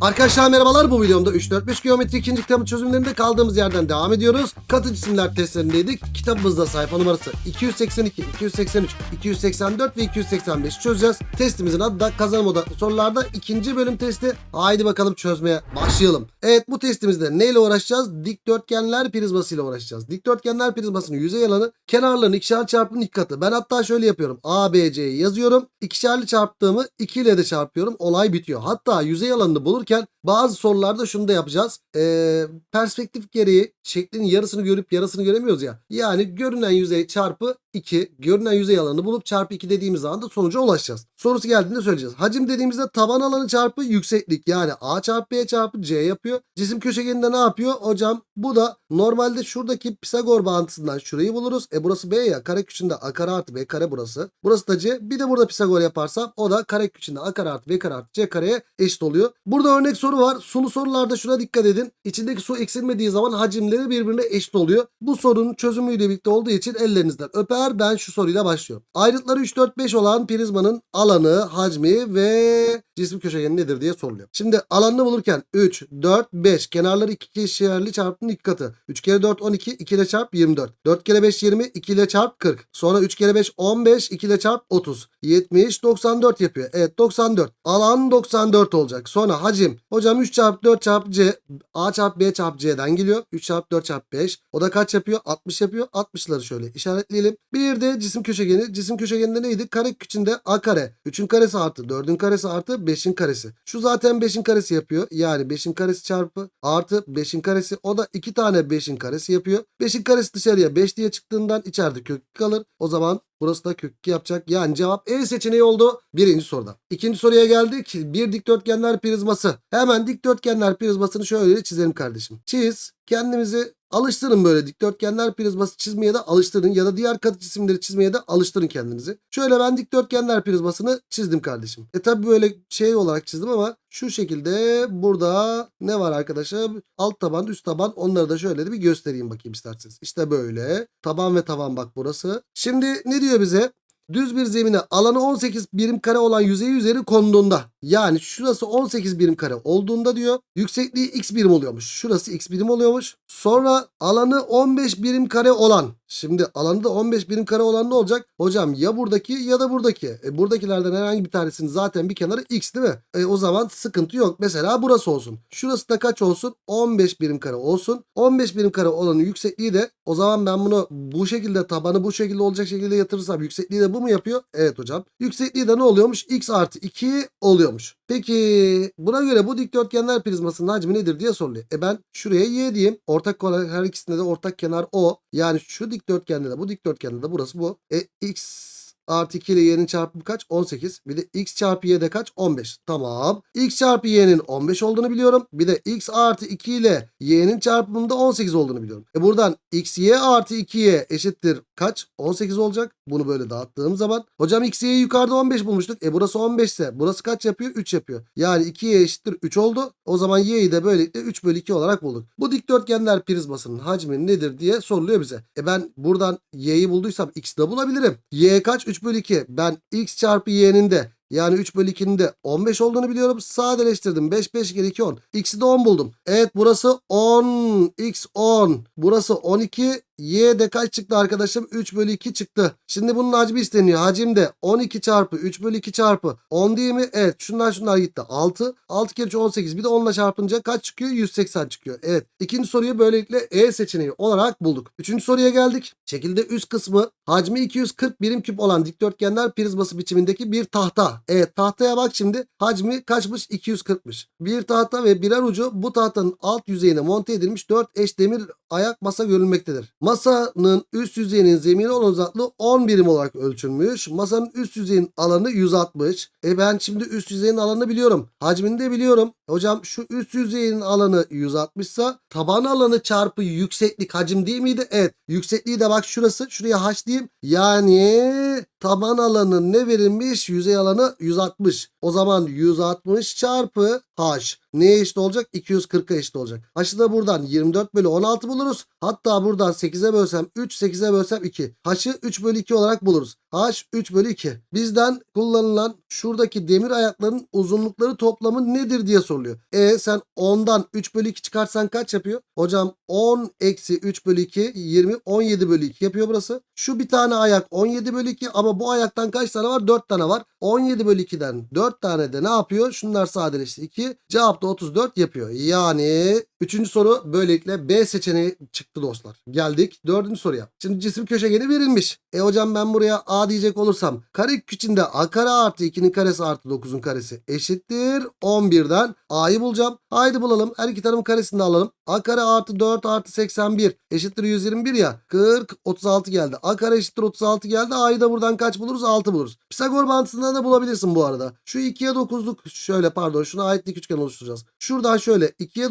Arkadaşlar merhabalar bu videomda 3-4-5 geometri ikinci kitabın çözümlerinde kaldığımız yerden devam ediyoruz. Katı cisimler testlerindeydik. Kitabımızda sayfa numarası 282, 283, 284 ve 285 çözeceğiz. Testimizin adı da kazanım odaklı sorularda ikinci bölüm testi. Haydi bakalım çözmeye başlayalım. Evet bu testimizde neyle uğraşacağız? Dikdörtgenler prizmasıyla uğraşacağız. Dikdörtgenler prizmasının yüzey alanı kenarlarının ikişer çarpımının iki katı. Ben hatta şöyle yapıyorum. A, B, C'yi yazıyorum. İkişerli çarptığımı 2 ile de çarpıyorum. Olay bitiyor. Hatta yüzey alanını bulurken bazı sorularda şunu da yapacağız. Ee, perspektif gereği şeklin yarısını görüp yarısını göremiyoruz ya. Yani görünen yüzey çarpı 2. Görünen yüzey alanını bulup çarpı 2 dediğimiz zaman da sonuca ulaşacağız. Sorusu geldiğinde söyleyeceğiz. Hacim dediğimizde taban alanı çarpı yükseklik. Yani A çarpı B çarpı C yapıyor. Cisim köşegeninde ne yapıyor? Hocam bu da normalde şuradaki Pisagor bağıntısından şurayı buluruz. E burası B ya. Kare küçüğünde A kare artı B kare burası. Burası da C. Bir de burada Pisagor yaparsam o da kare küçüğünde A kare artı B kare artı C kareye eşit oluyor. Burada örnek soru var. Sulu sorularda şuna dikkat edin. İçindeki su eksilmediği zaman hacimleri birbirine eşit oluyor. Bu sorunun çözümüyle birlikte olduğu için ellerinizden öper. Ben şu soruyla başlıyorum. Ayrıtları 3, 4, 5 olan prizmanın alanı, hacmi ve cisim köşegeni nedir diye soruluyor. Şimdi alanını bulurken 3, 4, 5 kenarları iki kişilerli çarpının iki katı. 3 kere 4 12, 2 ile çarp 24. 4 kere 5 20, 2 ile çarp 40. Sonra 3 kere 5 15, 2 ile çarp 30. 70, 94 yapıyor. Evet 94. Alan 94 olacak. Sonra hacim. Hocam 3 çarpı 4 çarpı C. A çarpı B çarpı C'den geliyor. 3 çarpı 4 çarpı 5. O da kaç yapıyor? 60 yapıyor. 60'ları şöyle işaretleyelim. Bir de cisim köşegeni. Cisim köşegeninde neydi? Kare içinde A kare. 3'ün karesi artı 4'ün karesi artı 5'in karesi. Şu zaten 5'in karesi yapıyor. Yani 5'in karesi çarpı artı 5'in karesi. O da 2 tane 5'in karesi yapıyor. 5'in karesi dışarıya 5 diye çıktığından içeride kök kalır. O zaman Burası da kök 2 yapacak. Yani cevap E seçeneği oldu birinci soruda. İkinci soruya geldik. Bir dikdörtgenler prizması. Hemen dikdörtgenler prizmasını şöyle çizelim kardeşim. Çiz. Kendimizi alıştırın böyle dikdörtgenler prizması çizmeye de alıştırın ya da diğer katı cisimleri çizmeye de alıştırın kendinizi. Şöyle ben dikdörtgenler prizmasını çizdim kardeşim. E tabi böyle şey olarak çizdim ama şu şekilde burada ne var arkadaşlar? Alt taban, üst taban onları da şöyle de bir göstereyim bakayım isterseniz. İşte böyle. Taban ve taban bak burası. Şimdi ne diyor bize? Düz bir zemine alanı 18 birim kare olan yüzeyi üzeri konduğunda yani şurası 18 birim kare olduğunda diyor yüksekliği x birim oluyormuş. Şurası x birim oluyormuş. Sonra alanı 15 birim kare olan Şimdi alanı da 15 birim kare olan ne olacak? Hocam ya buradaki ya da buradaki. E, buradakilerden herhangi bir tanesinin zaten bir kenarı x değil mi? E, o zaman sıkıntı yok. Mesela burası olsun. Şurası da kaç olsun? 15 birim kare olsun. 15 birim kare olanın yüksekliği de o zaman ben bunu bu şekilde tabanı bu şekilde olacak şekilde yatırırsam yüksekliği de bu mu yapıyor? Evet hocam. Yüksekliği de ne oluyormuş? x artı 2 oluyormuş. Peki buna göre bu dikdörtgenler prizmasının hacmi nedir diye soruluyor. E ben şuraya y diyeyim. Ortak olarak her ikisinde de ortak kenar o. Yani şu dikdörtgende de bu dikdörtgende de burası bu. E x artı 2 ile y'nin çarpımı kaç? 18. Bir de x çarpı y de kaç? 15. Tamam. x çarpı y'nin 15 olduğunu biliyorum. Bir de x artı 2 ile y'nin çarpımında 18 olduğunu biliyorum. E buradan x y artı 2y eşittir kaç? 18 olacak. Bunu böyle dağıttığım zaman. Hocam x y'yi yukarıda 15 bulmuştuk. E burası 15 ise burası kaç yapıyor? 3 yapıyor. Yani 2y eşittir 3 oldu. O zaman y'yi de böylelikle 3 bölü 2 olarak bulduk. Bu dikdörtgenler prizmasının hacmi nedir diye soruluyor bize. E ben buradan y'yi bulduysam x'i de bulabilirim. y kaç? 3 bölü 2. Ben x çarpı y'nin de yani 3 bölü 2'nin de 15 olduğunu biliyorum. Sadeleştirdim. 5 5 kere 2 10. X'i de 10 buldum. Evet burası 10. X 10. Burası 12. Y de kaç çıktı arkadaşım? 3 bölü 2 çıktı. Şimdi bunun hacmi isteniyor. Hacim de 12 çarpı 3 bölü 2 çarpı 10 değil mi? Evet şunlar şunlar gitti. 6. 6 kere 3 18. Bir de 10 ile çarpınca kaç çıkıyor? 180 çıkıyor. Evet. İkinci soruyu böylelikle E seçeneği olarak bulduk. Üçüncü soruya geldik. Şekilde üst kısmı hacmi 240 birim küp olan dikdörtgenler prizması biçimindeki bir tahta. Evet tahtaya bak şimdi. Hacmi kaçmış? 240'mış. Bir tahta ve birer ucu bu tahtanın alt yüzeyine monte edilmiş 4 eş demir ayak masa görülmektedir. Masanın üst yüzeyinin zemine olan uzaklığı 10 birim olarak ölçülmüş. Masanın üst yüzeyin alanı 160. E ben şimdi üst yüzeyin alanını biliyorum. Hacmini de biliyorum. Hocam şu üst yüzeyin alanı 160 ise taban alanı çarpı yükseklik hacim değil miydi? Evet. Yüksekliği de bak şurası. Şuraya h diyeyim. Yani taban alanı ne verilmiş? Yüzey alanı 160. O zaman 160 çarpı h neye eşit olacak? 240'a eşit olacak. H'ı da buradan 24 bölü 16 buluruz. Hatta buradan 8'e bölsem 3, 8'e bölsem 2. H'ı 3 bölü 2 olarak buluruz. H 3 bölü 2. Bizden kullanılan şuradaki demir ayakların uzunlukları toplamı nedir diye soruluyor. E sen 10'dan 3 bölü 2 çıkarsan kaç yapıyor? Hocam 10 eksi 3 bölü 2 20 17 bölü 2 yapıyor burası. Şu bir tane ayak 17 bölü 2 ama bu ayaktan kaç tane var? 4 tane var. 17 bölü 2'den 4 tane de ne yapıyor? Şunlar sadeleşti 2. Cevap da 34 yapıyor. Yani 3. soru böylelikle B seçeneği çıktı dostlar. Geldik 4. soruya. Şimdi cisim köşegeni verilmiş. E hocam ben buraya A diyecek olursam karek içinde A kare artı 2'nin karesi artı 9'un karesi eşittir 11'den A'yı bulacağım. Haydi bulalım. Her iki tarafın karesini de alalım. A kare artı 4 artı 81 eşittir 121 ya. 40 36 geldi. A kare eşittir 36 geldi. A'yı da buradan kaç buluruz? 6 buluruz. Pisagor mantığından da bulabilirsin bu arada. Şu 2'ye 9'luk şöyle pardon şuna ait dik üçgen oluşturacağız. Şuradan şöyle 2'ye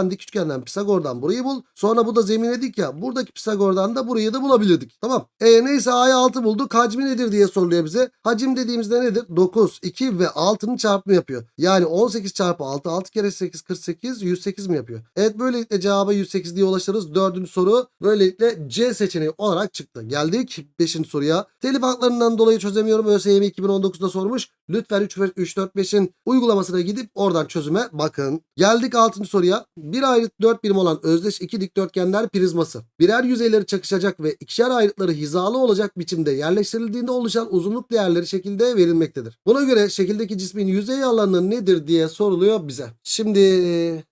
9'luktan dik Pisagor'dan burayı bul. Sonra bu da zemine dik ya. Buradaki Pisagor'dan da burayı da bulabilirdik. Tamam. E neyse A'ya 6 bulduk. Hacmi nedir diye soruluyor bize. Hacim dediğimizde nedir? 9, 2 ve 6'nın çarpımı yapıyor. Yani 18 çarpı 6, 6 kere 8, 48, 108 mi yapıyor? Evet böylelikle cevaba 108 diye ulaşırız. Dördüncü soru böylelikle C seçeneği olarak çıktı. Geldik 5. soruya. Telif haklarından dolayı çözemiyorum. ÖSYM 2019'da sormuş. Lütfen 3, 3 4, 5'in uygulamasına gidip oradan çözüme bakın. Geldik 6. soruya. Bir ayrıt 4 birim olan özdeş iki dikdörtgenler prizması. Birer yüzeyleri çakışacak ve ikişer ayrıtları hizalı olacak biçimde yerleştirildiğinde oluşan uzunluk değerleri şekilde verilmektedir. Buna göre şekildeki cismin yüzey alanı nedir diye soruluyor bize. Şimdi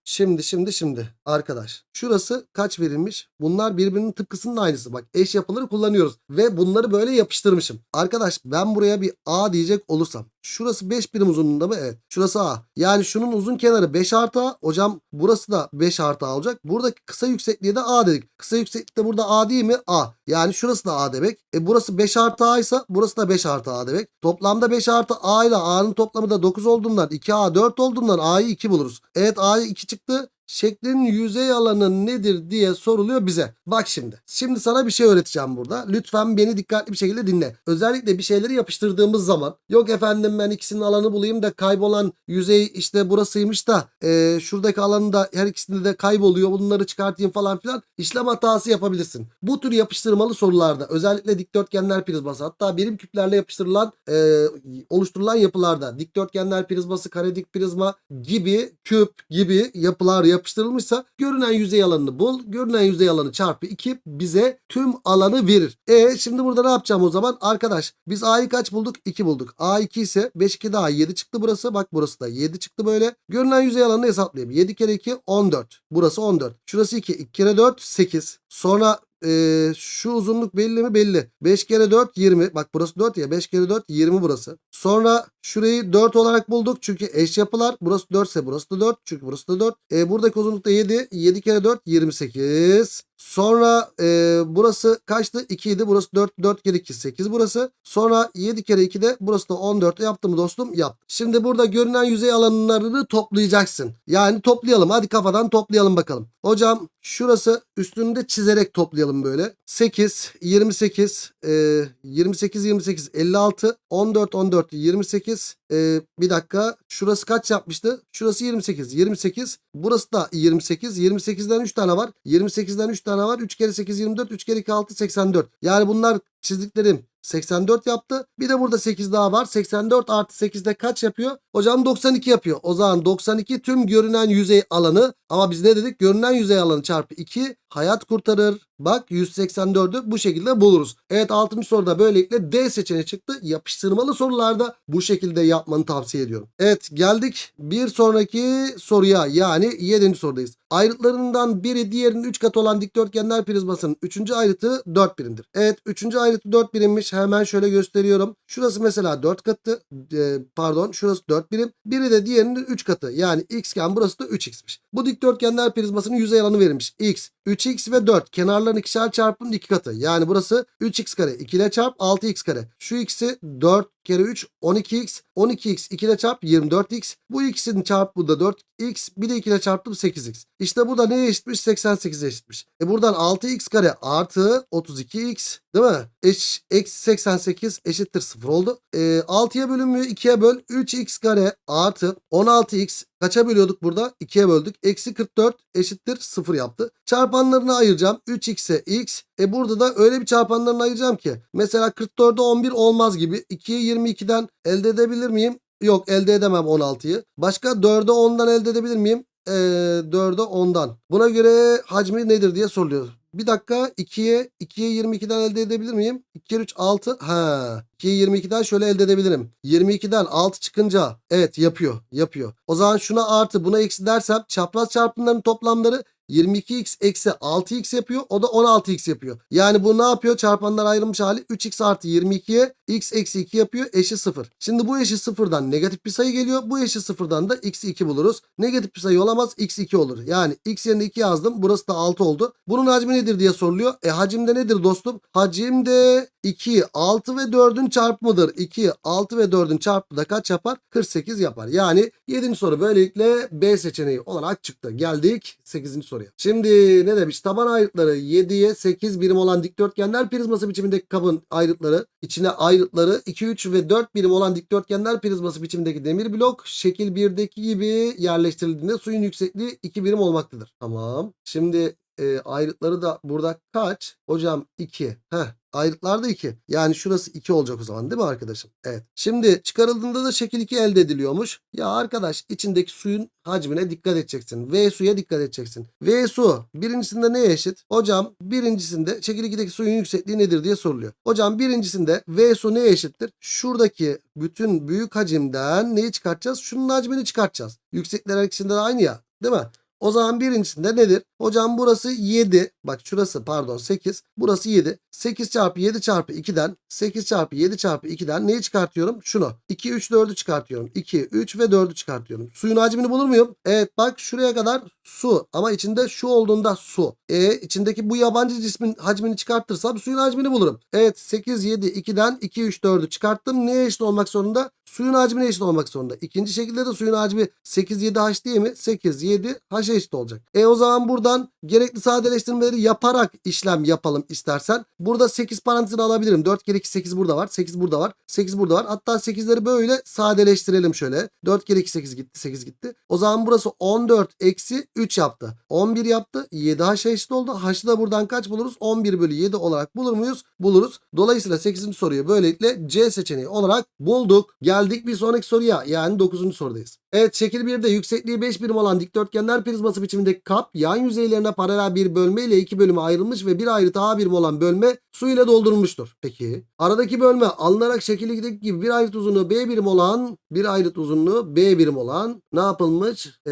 şimdi şimdi şimdi arkadaş şurası kaç verilmiş? Bunlar birbirinin tıpkısının aynısı. Bak eş yapıları kullanıyoruz ve bunları böyle yapıştırmışım. Arkadaş ben buraya bir A diyecek olursam Şurası 5 birim uzunluğunda mı? Evet. Şurası A. Yani şunun uzun kenarı 5 artı A. Hocam burası da 5 artı A olacak. Buradaki kısa yüksekliğe de A dedik. Kısa yükseklikte burada A değil mi? A. Yani şurası da A demek. E burası 5 artı A ise burası da 5 artı A demek. Toplamda 5 artı A ile A'nın toplamı da 9 olduğundan 2A 4 olduğundan A'yı 2 buluruz. Evet A'yı 2 çıktı. Şeklin yüzey alanı nedir diye soruluyor bize. Bak şimdi. Şimdi sana bir şey öğreteceğim burada. Lütfen beni dikkatli bir şekilde dinle. Özellikle bir şeyleri yapıştırdığımız zaman yok efendim ben ikisinin alanı bulayım da kaybolan yüzey işte burasıymış da e, şuradaki alanı da her ikisinde de kayboluyor. Bunları çıkartayım falan filan. İşlem hatası yapabilirsin. Bu tür yapıştırmalı sorularda özellikle dikdörtgenler prizması hatta birim küplerle yapıştırılan e, oluşturulan yapılarda dikdörtgenler prizması, karedik prizma gibi küp gibi yapılar yapıştırılmışsa görünen yüzey alanını bul. Görünen yüzey alanı çarpı 2 bize tüm alanı verir. E şimdi burada ne yapacağım o zaman? Arkadaş biz A'yı kaç bulduk? 2 bulduk. A 2 ise 5 2 daha 7 çıktı burası. Bak burası da 7 çıktı böyle. Görünen yüzey alanını hesaplayayım. 7 kere 2 14. Burası 14. Şurası 2. 2 kere 4 8. Sonra e, şu uzunluk belli mi? Belli. 5 kere 4 20. Bak burası 4 ya. 5 kere 4 20 burası. Sonra şurayı 4 olarak bulduk. Çünkü eş yapılar. Burası 4 ise burası da 4. Çünkü burası da 4. E, buradaki uzunluk da 7. 7 kere 4 28. Sonra e, burası kaçtı? 2 idi. Burası 4. 4 kere 2 8 burası. Sonra 7 kere 2 de burası da 14. Yaptı mı dostum? Yap. Şimdi burada görünen yüzey alanlarını toplayacaksın. Yani toplayalım. Hadi kafadan toplayalım bakalım. Hocam şurası üstünde çizerek toplayalım böyle. 8, 28, e, 28, 28, 56, 14, 14, 28. E, bir dakika. Şurası kaç yapmıştı? Şurası 28, 28. Burası da 28. 28'den 3 tane var. 28'den 3 tane var. 3 kere 8, 24. 3 kere 2, 6, 84. Yani bunlar çizdiklerim 84 yaptı. Bir de burada 8 daha var. 84 artı 8'de kaç yapıyor? Hocam 92 yapıyor. O zaman 92 tüm görünen yüzey alanı. Ama biz ne dedik? Görünen yüzey alanı çarpı 2 hayat kurtarır. Bak 184'ü bu şekilde buluruz. Evet 6. soruda böylelikle D seçeneği çıktı. Yapıştırmalı sorularda bu şekilde yapmanı tavsiye ediyorum. Evet geldik bir sonraki soruya yani 7. sorudayız. Ayrıtlarından biri diğerinin 3 katı olan dikdörtgenler prizmasının 3. ayrıtı 4 birimdir. Evet 3. ayrıtı 4 birimmiş. Hemen şöyle gösteriyorum. Şurası mesela 4 katı e, pardon şurası 4 birim. Biri de diğerinin 3 katı yani x iken burası da 3x'miş. Bu dikdörtgenler prizmasının yüzey alanı verilmiş. x 3x ve 4 kenarların ikişer çarpımının 2 katı. Yani burası 3x kare 2 ile çarp 6x kare. Şu x'i 4 kere 3 12x. 12x 2 ile çarp 24x. Bu ikisini çarp bu da 4x. Bir de 2 ile çarptım 8x. İşte bu da neye eşitmiş? 88'e eşitmiş. E buradan 6x kare artı 32x değil mi? Eş, eksi 88 eşittir 0 oldu. E, 6'ya bölünmüyor 2'ye böl. 3x kare artı 16x Kaça bölüyorduk burada? 2'ye böldük. Eksi 44 eşittir 0 yaptı. Çarpanlarını ayıracağım. 3x'e x. E burada da öyle bir çarpanlarını ayıracağım ki. Mesela 44'e 11 olmaz gibi. 2'ye 22'den elde edebilir miyim? Yok elde edemem 16'yı. Başka 4'e 10'dan elde edebilir miyim? Ee, 4'e 10'dan. Buna göre hacmi nedir diye soruluyor. Bir dakika 2'ye 2'ye 22'den elde edebilir miyim? 2 kere 3 6. Ha. 2'ye 22'den şöyle elde edebilirim. 22'den 6 çıkınca evet yapıyor. Yapıyor. O zaman şuna artı buna eksi dersem çapraz çarpımların toplamları 22x eksi 6x yapıyor. O da 16x yapıyor. Yani bu ne yapıyor? Çarpanlar ayrılmış hali 3x artı 22'ye x eksi 2 yapıyor. Eşi 0. Şimdi bu eşi 0'dan negatif bir sayı geliyor. Bu eşi 0'dan da x 2 buluruz. Negatif bir sayı olamaz. x 2 olur. Yani x yerine 2 yazdım. Burası da 6 oldu. Bunun hacmi nedir diye soruluyor. E hacim de nedir dostum? Hacim de 2, 6 ve 4'ün çarpımıdır. 2, 6 ve 4'ün çarpımı da kaç yapar? 48 yapar. Yani 7. soru böylelikle B seçeneği olarak çıktı. Geldik 8. soruya. Şimdi ne demiş? Taban ayrıtları 7'ye 8 birim olan dikdörtgenler prizması biçimindeki kabın ayrıtları içine ayrıtları 2, 3 ve 4 birim olan dikdörtgenler prizması biçimindeki demir blok şekil 1'deki gibi yerleştirildiğinde suyun yüksekliği 2 birim olmaktadır. Tamam. Şimdi e, ayrıtları da burada kaç? Hocam 2. Heh. Ayrıtlar da 2. Yani şurası 2 olacak o zaman değil mi arkadaşım? Evet. Şimdi çıkarıldığında da şekil 2 elde ediliyormuş. Ya arkadaş içindeki suyun hacmine dikkat edeceksin. V suya dikkat edeceksin. V su birincisinde neye eşit? Hocam birincisinde şekil 2'deki suyun yüksekliği nedir diye soruluyor. Hocam birincisinde V su neye eşittir? Şuradaki bütün büyük hacimden neyi çıkartacağız? Şunun hacmini çıkartacağız. Yüksekler ikisinde de aynı ya. Değil mi? O zaman birincisinde nedir? Hocam burası 7. Bak şurası pardon 8. Burası 7. 8 çarpı 7 çarpı 2'den 8 çarpı 7 çarpı 2'den neyi çıkartıyorum? Şunu. 2, 3, 4'ü çıkartıyorum. 2, 3 ve 4'ü çıkartıyorum. Suyun hacmini bulur muyum? Evet bak şuraya kadar su. Ama içinde şu olduğunda su. E içindeki bu yabancı cismin hacmini çıkartırsam suyun hacmini bulurum. Evet 8, 7, 2'den 2, 3, 4'ü çıkarttım. Neye eşit olmak zorunda? Suyun hacmine eşit olmak zorunda. İkinci şekilde de suyun hacmi 8, 7 H değil mi? 8, 7 H'e eşit olacak. E o zaman buradan gerekli sadeleştirmeleri yaparak işlem yapalım istersen. Burada 8 parantezini alabilirim. 4 kere 2 8 burada var. 8 burada var. 8 burada var. Hatta 8'leri böyle sadeleştirelim şöyle. 4 kere 2 8 gitti. 8 gitti. O zaman burası 14 eksi 3 yaptı. 11 yaptı. 7 H'e eşit oldu. H'ı da buradan kaç buluruz? 11 bölü 7 olarak bulur muyuz? Buluruz. Dolayısıyla 8. soruyu böylelikle C seçeneği olarak bulduk. Geldik bir sonraki soruya. Yani 9. sorudayız. Evet şekil 1'de yüksekliği 5 birim olan dikdörtgenler prizması biçimindeki kap yan yüzeylerine paralel bir bölme ile iki bölüme ayrılmış ve bir ayrıtı A birim olan bölme su ile doldurulmuştur. Peki aradaki bölme alınarak şekil 2'deki gibi bir ayrıt uzunluğu B birim olan bir ayrıt uzunluğu B birim olan ne yapılmış? Ee,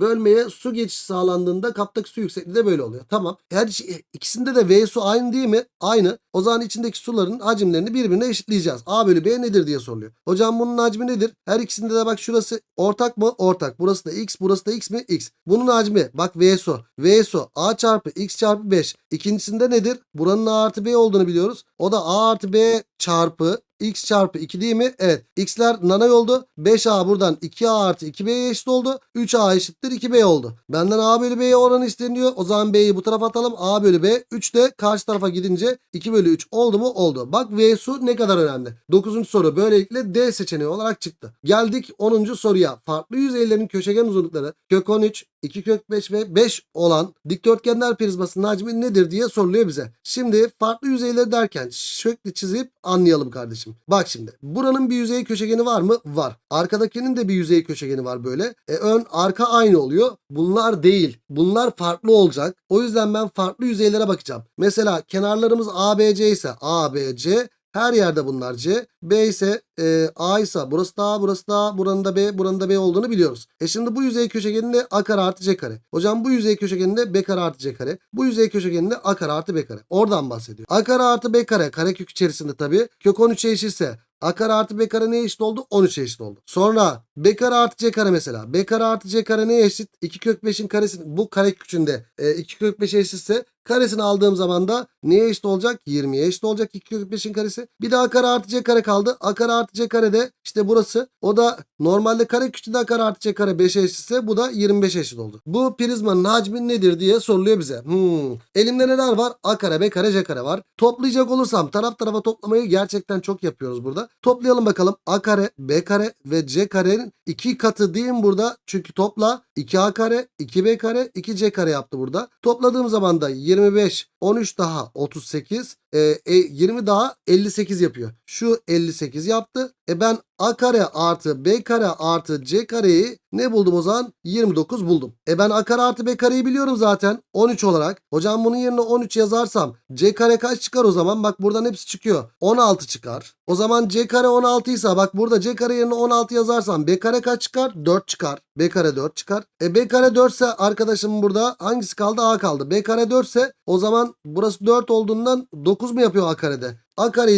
bölmeye su geçişi sağlandığında kaptaki su yüksekliği de böyle oluyor. Tamam. Her şey, ikisinde de V su aynı değil mi? Aynı. O zaman içindeki suların hacimlerini birbirine eşitleyeceğiz. A bölü B nedir diye soruluyor. Hocam bunun hacmi nedir? Her ikisinde de bak şurası ortak mı? Ortak. Burası da X, burası da X mi? X. Bunun hacmi bak V su. V su A çarpı X çarpı 5. İkincisinde nedir? Buranın A artı B olduğunu biliyoruz. O da A artı B çarpı x çarpı 2 değil mi? Evet. x'ler nanay oldu. 5a buradan 2a artı 2b'ye eşit oldu. 3a eşittir 2b oldu. Benden a bölü b'ye oranı isteniyor. O zaman b'yi bu tarafa atalım. a bölü b. 3 de karşı tarafa gidince 2 bölü 3 oldu mu? Oldu. Bak v su ne kadar önemli. 9. soru böylelikle D seçeneği olarak çıktı. Geldik 10. soruya. Farklı yüzeylerin köşegen uzunlukları kök 13, 2 kök 5 ve 5 olan dikdörtgenler prizmasının hacmi nedir diye soruluyor bize. Şimdi farklı yüzeyleri derken şekli çizip anlayalım kardeşim. Bak şimdi buranın bir yüzey köşegeni var mı? Var. Arkadakinin de bir yüzey köşegeni var böyle. E, ön arka aynı oluyor. Bunlar değil. Bunlar farklı olacak. O yüzden ben farklı yüzeylere bakacağım. Mesela kenarlarımız ABC ise ABC her yerde bunlar C. B ise e, A ise burası da A, burası da A, buranın da B, buranın da B olduğunu biliyoruz. E şimdi bu yüzey köşegeninde A kare artı C kare. Hocam bu yüzey köşegeninde B kare artı C kare. Bu yüzey köşegeninde A kare artı B kare. Oradan bahsediyor. A kare artı B kare karekök içerisinde tabii. Kök 13'e eşitse A kare artı B kare neye eşit oldu? 13'e eşit oldu. Sonra B kare artı C kare mesela. B kare artı C kare neye eşit? 2 kök 5'in karesi bu kare kökünde e, 2 kök 5'e eşitse Karesini aldığım zaman da neye eşit olacak? 20'ye eşit olacak 2 kök 5'in karesi. Bir de a kare artı c kare kaldı. a kare artı c kare de işte burası. O da normalde kare küçüğünde a kare artı c kare 5'e eşitse bu da 25 eşit oldu. Bu prizmanın hacmi nedir diye soruluyor bize. Hmm. Elimde neler var? A kare, B kare, C kare var. Toplayacak olursam taraf tarafa toplamayı gerçekten çok yapıyoruz burada. Toplayalım bakalım. A kare, B kare ve C karenin iki katı mi burada? Çünkü topla 2A kare, 2B kare, 2C kare yaptı burada. Topladığım zaman da 25, 13 daha 38, e, e, 20 daha 58 yapıyor. Şu 58 yaptı. E ben A kare artı B kare artı C kareyi ne buldum o zaman? 29 buldum. E ben A kare artı B kareyi biliyorum zaten 13 olarak. Hocam bunun yerine 13 yazarsam C kare kaç çıkar o zaman? Bak buradan hepsi çıkıyor. 16 çıkar. O zaman C kare 16 ise bak burada C kare yerine 16 yazarsam B kare kaç çıkar? 4 çıkar. B kare 4 çıkar. E B kare 4 ise arkadaşım burada hangisi kaldı? A kaldı. B kare 4 ise o zaman burası 4 olduğundan 9 mu yapıyor A karede?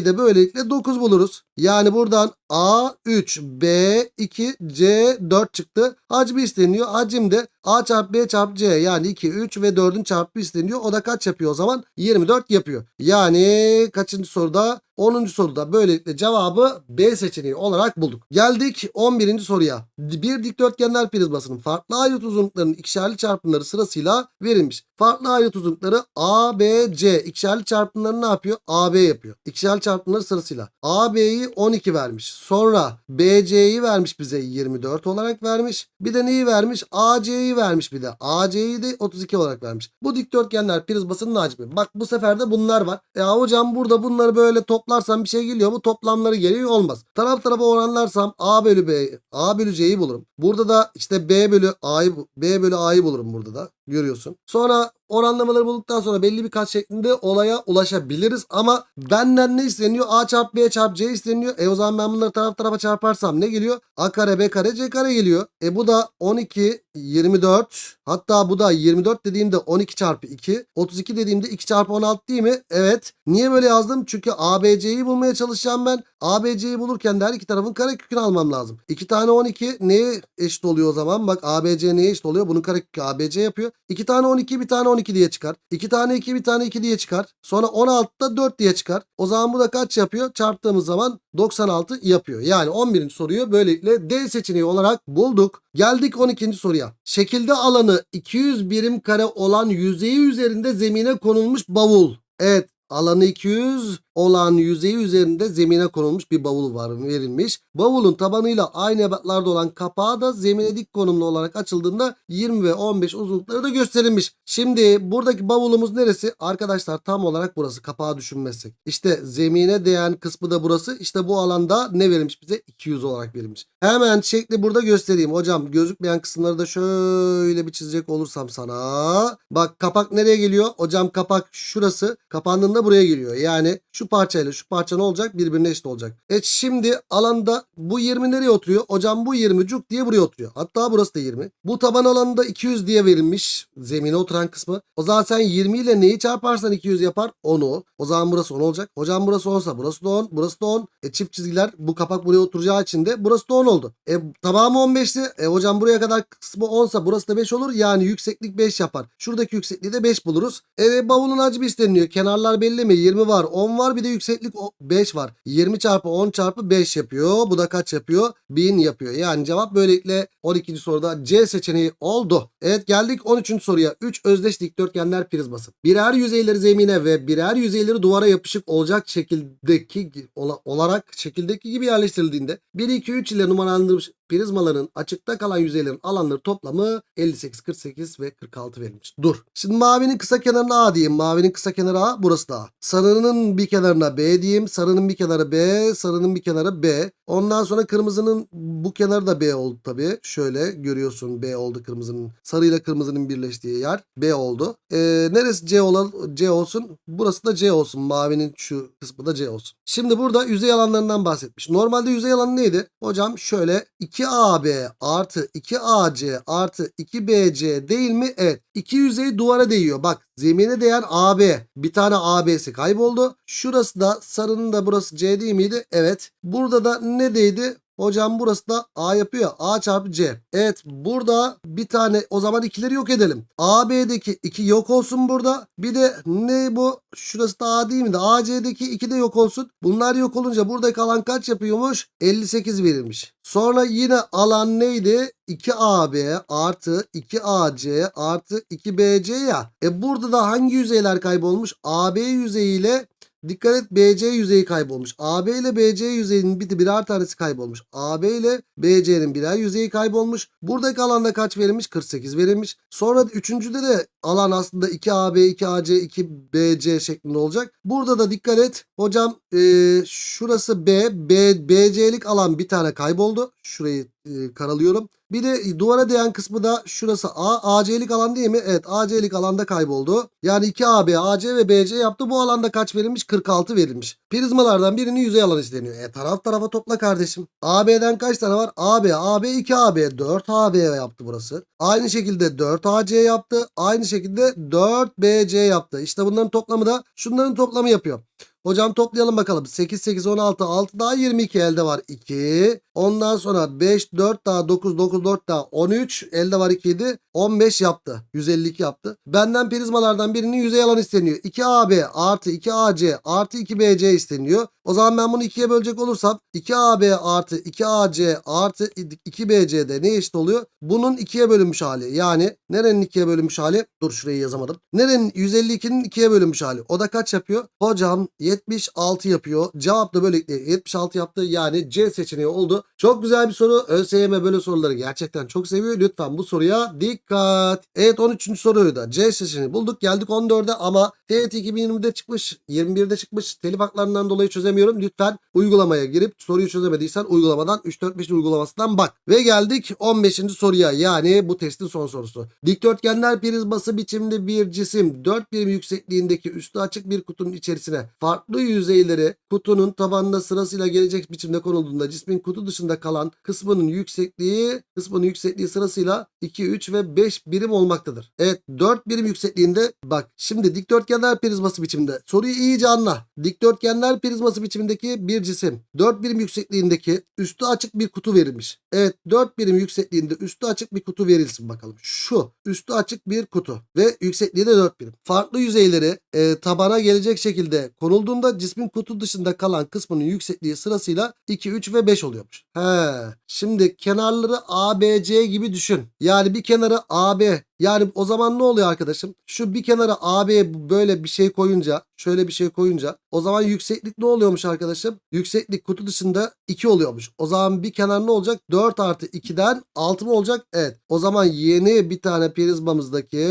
De böylelikle 9 buluruz. Yani buradan A 3, B 2, C 4 çıktı. Hacmi isteniyor. Hacim de A çarpı B çarpı C yani 2, 3 ve 4'ün çarpımı isteniyor. O da kaç yapıyor o zaman? 24 yapıyor. Yani kaçıncı soruda? 10. soruda böylelikle cevabı B seçeneği olarak bulduk. Geldik 11. soruya. Bir dikdörtgenler prizmasının farklı ayrıt uzunluklarının ikişerli çarpımları sırasıyla verilmiş. Farklı ayrıt uzunlukları A, B, C. İkişerli çarpımları ne yapıyor? AB yapıyor. İkişerli çarpımları sırasıyla. AB'yi 12 vermiş. Sonra BC'yi vermiş bize 24 olarak vermiş. Bir de neyi vermiş? AC'yi vermiş bir de. AC'yi de 32 olarak vermiş. Bu dikdörtgenler prizmasının hacmi. Bak bu sefer de bunlar var. E hocam burada bunları böyle toplarsam bir şey geliyor mu? Toplamları geliyor olmaz. Taraf tarafa oranlarsam A bölü B, A bölü C'yi bulurum. Burada da işte B bölü A'yı B bölü A'yı bulurum burada da. Görüyorsun. Sonra oranlamaları bulduktan sonra belli bir kat şeklinde olaya ulaşabiliriz. Ama benden ne isteniyor? A çarpı B çarpı C isteniyor. E o zaman ben bunları taraf tarafa çarparsam ne geliyor? A kare B kare C kare geliyor. E bu da 12 24 hatta bu da 24 dediğimde 12 çarpı 2 32 dediğimde 2 çarpı 16 değil mi? Evet. Niye böyle yazdım? Çünkü ABC'yi bulmaya çalışacağım ben. ABC'yi bulurken de her iki tarafın karekökünü almam lazım. 2 tane 12 neye eşit oluyor o zaman? Bak ABC neye eşit oluyor? Bunun karekökü ABC yapıyor. 2 tane 12 bir tane 12 diye çıkar. 2 tane 2 bir tane 2 diye çıkar. Sonra 16 da 4 diye çıkar. O zaman bu da kaç yapıyor? Çarptığımız zaman 96 yapıyor. Yani 11. soruyu böylelikle D seçeneği olarak bulduk. Geldik 12. soruya. Şekilde alanı 200 birim kare olan yüzeyi üzerinde zemine konulmuş bavul. Evet alanı 200 olan yüzeyi üzerinde zemine konulmuş bir bavul var verilmiş. Bavulun tabanıyla aynı ebatlarda olan kapağı da zemine dik konumlu olarak açıldığında 20 ve 15 uzunlukları da gösterilmiş. Şimdi buradaki bavulumuz neresi? Arkadaşlar tam olarak burası kapağı düşünmezsek. İşte zemine değen kısmı da burası. İşte bu alanda ne verilmiş bize? 200 olarak verilmiş. Hemen şekli burada göstereyim. Hocam gözükmeyen kısımları da şöyle bir çizecek olursam sana. Bak kapak nereye geliyor? Hocam kapak şurası. Kapandığında buraya geliyor. Yani şu parçayla şu parça ne olacak? Birbirine eşit olacak. E şimdi alanda bu 20 nereye oturuyor? Hocam bu 20 cuk diye buraya oturuyor. Hatta burası da 20. Bu taban alanında 200 diye verilmiş. Zemine oturan kısmı. O zaman sen 20 ile neyi çarparsan 200 yapar? 10'u. O zaman burası 10 olacak. Hocam burası 10 sa burası da 10. Burası da 10. E çift çizgiler bu kapak buraya oturacağı için de burası da 10 oldu. E tamamı 15'ti. E hocam buraya kadar kısmı 10 sa burası da 5 olur. Yani yükseklik 5 yapar. Şuradaki yüksekliği de 5 buluruz. E bavulun hacmi isteniyor. Kenarlar belli mi? 20 var. 10 var. Bir de yükseklik o- 5 var. 20 çarpı 10 çarpı 5 yapıyor. Bu da kaç yapıyor? 1000 yapıyor. Yani cevap böylelikle 12. soruda C seçeneği oldu. Evet geldik 13. soruya. 3 özdeş dikdörtgenler prizması. Birer yüzeyleri zemine ve birer yüzeyleri duvara yapışık olacak şekildeki ola- olarak şekildeki gibi yerleştirildiğinde 1 2 3 ile numaralandırılmış prizmaların açıkta kalan yüzeylerin alanları toplamı 58, 48 ve 46 verilmiş. Dur. Şimdi mavinin kısa kenarına A diyeyim. Mavinin kısa kenarı A, burası da A. Sarının bir kenarına B diyeyim. Sarının bir kenarı B, sarının bir kenarı B. Ondan sonra kırmızının bu kenarı da B oldu tabii. Şöyle görüyorsun B oldu kırmızının. Sarıyla kırmızının birleştiği yer B oldu. Ee, neresi C olan C olsun? Burası da C olsun. Mavinin şu kısmı da C olsun. Şimdi burada yüzey alanlarından bahsetmiş. Normalde yüzey alanı neydi? Hocam şöyle 2AB artı 2AC artı 2BC değil mi? Evet. İki yüzey duvara değiyor. Bak zemine değen AB. Bir tane AB'si kayboldu. Şurası da sarının da burası C değil miydi? Evet. Burada da ne değdi? Hocam burası da A yapıyor. A çarpı C. Evet burada bir tane o zaman ikileri yok edelim. AB'deki 2 yok olsun burada. Bir de ne bu? Şurası da A değil mi? AC'deki 2 de yok olsun. Bunlar yok olunca burada kalan kaç yapıyormuş? 58 verilmiş. Sonra yine alan neydi? 2AB artı 2AC artı 2BC ya. E burada da hangi yüzeyler kaybolmuş? AB yüzeyiyle Dikkat et BC yüzeyi kaybolmuş. AB ile BC yüzeyinin bir birer tanesi kaybolmuş. AB ile BC'nin birer yüzeyi kaybolmuş. Buradaki alanda kaç verilmiş? 48 verilmiş. Sonra üçüncüde de alan aslında 2AB, 2AC, 2BC şeklinde olacak. Burada da dikkat et. Hocam eee, şurası B, B, BC'lik alan bir tane kayboldu. Şurayı eee, karalıyorum. Bir de duvara değen kısmı da şurası A. AC'lik alan değil mi? Evet AC'lik alanda kayboldu. Yani 2AB, AC ve BC yaptı. Bu alanda kaç verilmiş? 46 verilmiş. Prizmalardan birinin yüzey alanı isteniyor. E taraf tarafa topla kardeşim. AB'den kaç tane var? AB, AB 2AB, 4AB yaptı burası. Aynı şekilde 4AC yaptı. Aynı şekilde 4BC yaptı. İşte bunların toplamı da şunların toplamı yapıyor. Hocam toplayalım bakalım. 8, 8, 16, 6 daha 22 elde var 2. Ondan sonra 5, 4 daha 9, 9, 4 daha 13. Elde var 2 idi. 15 yaptı. 152 yaptı. Benden prizmalardan birinin yüzey alanı isteniyor. 2AB artı 2AC artı 2BC isteniyor. O zaman ben bunu 2'ye bölecek olursam 2AB artı 2AC artı 2BC'de ne eşit oluyor? Bunun 2'ye bölünmüş hali. Yani nerenin 2'ye bölünmüş hali? Dur şurayı yazamadım. Nerenin 152'nin 2'ye bölünmüş hali. O da kaç yapıyor? Hocam 76 yapıyor. Cevap da böylelikle 76 yaptı. Yani C seçeneği oldu. Çok güzel bir soru. ÖSYM böyle soruları gerçekten çok seviyor. Lütfen bu soruya dikkat. Evet 13. soruyu da C seçeneği bulduk. Geldik 14'e ama TET 2020'de çıkmış. 21'de çıkmış. Telif haklarından dolayı çözemiyorum. Lütfen uygulamaya girip soruyu çözemediysen uygulamadan 3-4-5 uygulamasından bak. Ve geldik 15. soruya. Yani bu testin son sorusu. Dikdörtgenler prizması biçimli bir cisim 4 birim yüksekliğindeki üstü açık bir kutunun içerisine farklı yüzeyleri kutunun tabanına sırasıyla gelecek biçimde konulduğunda cismin kutu dışında kalan kısmının yüksekliği kısmının yüksekliği sırasıyla 2, 3 ve 5 birim olmaktadır. Evet 4 birim yüksekliğinde bak şimdi dikdörtgenler prizması biçiminde soruyu iyice anla. Dikdörtgenler prizması biçimindeki bir cisim 4 birim yüksekliğindeki üstü açık bir kutu verilmiş. Evet 4 birim yüksekliğinde üstü açık bir kutu verilsin bakalım. Şu üstü açık bir kutu ve yüksekliği de 4 birim. Farklı yüzeyleri e, tabana gelecek şekilde konulduğunda cismin kutu dışında kalan kısmının yüksekliği sırasıyla 2, 3 ve 5 oluyormuş. He. Şimdi kenarları ABC gibi düşün. Yani bir kenarı AB yani o zaman ne oluyor arkadaşım? Şu bir kenara AB böyle bir şey koyunca, şöyle bir şey koyunca o zaman yükseklik ne oluyormuş arkadaşım? Yükseklik kutu dışında 2 oluyormuş. O zaman bir kenar ne olacak? 4 artı 2'den 6 mı olacak? Evet. O zaman yeni bir tane prizmamızdaki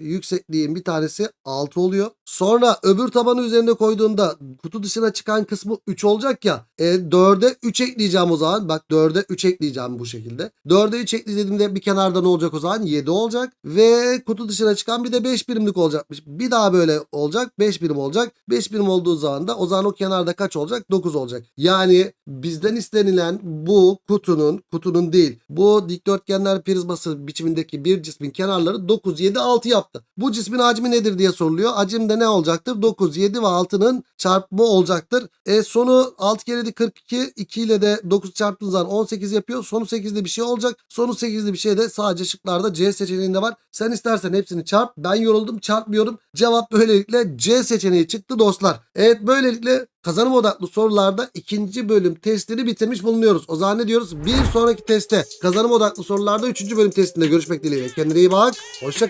yüksekliğin bir tanesi 6 oluyor. Sonra öbür tabanı üzerine koyduğunda kutu dışına çıkan kısmı 3 olacak ya. E 4'e 3 ekleyeceğim o zaman. Bak 4'e 3 ekleyeceğim bu şekilde. 4'e 3 eklediğimde bir kenarda ne olacak o zaman? 7 olacak. Ve kutu dışına çıkan bir de 5 birimlik olacakmış. Bir daha böyle olacak. 5 birim olacak. 5 birim olduğu zaman da o zaman o kenarda kaç olacak? 9 olacak. Yani bizden istenilen bu kutunun, kutunun değil, bu dikdörtgenler prizması biçimindeki bir cismin kenarları 9, 7, 6 yaptı. Bu cismin hacmi nedir diye soruluyor. Hacim de ne olacaktır? 9, 7 ve 6'nın çarpımı olacaktır. E sonu 6 kere de 42, 2 ile de 9 çarptığın zaman 18 yapıyor. Sonu 8'li bir şey olacak. Sonu 8'li bir şey de sadece şıklarda C seçeneğinde var. Sen istersen hepsini çarp. Ben yoruldum çarpmıyorum. Cevap böylelikle C seçeneği çıktı dostlar. Evet böylelikle kazanım odaklı sorularda ikinci bölüm testini bitirmiş bulunuyoruz. O zaman ne diyoruz? Bir sonraki testte kazanım odaklı sorularda üçüncü bölüm testinde görüşmek dileğiyle. Kendine iyi bak. Hoşça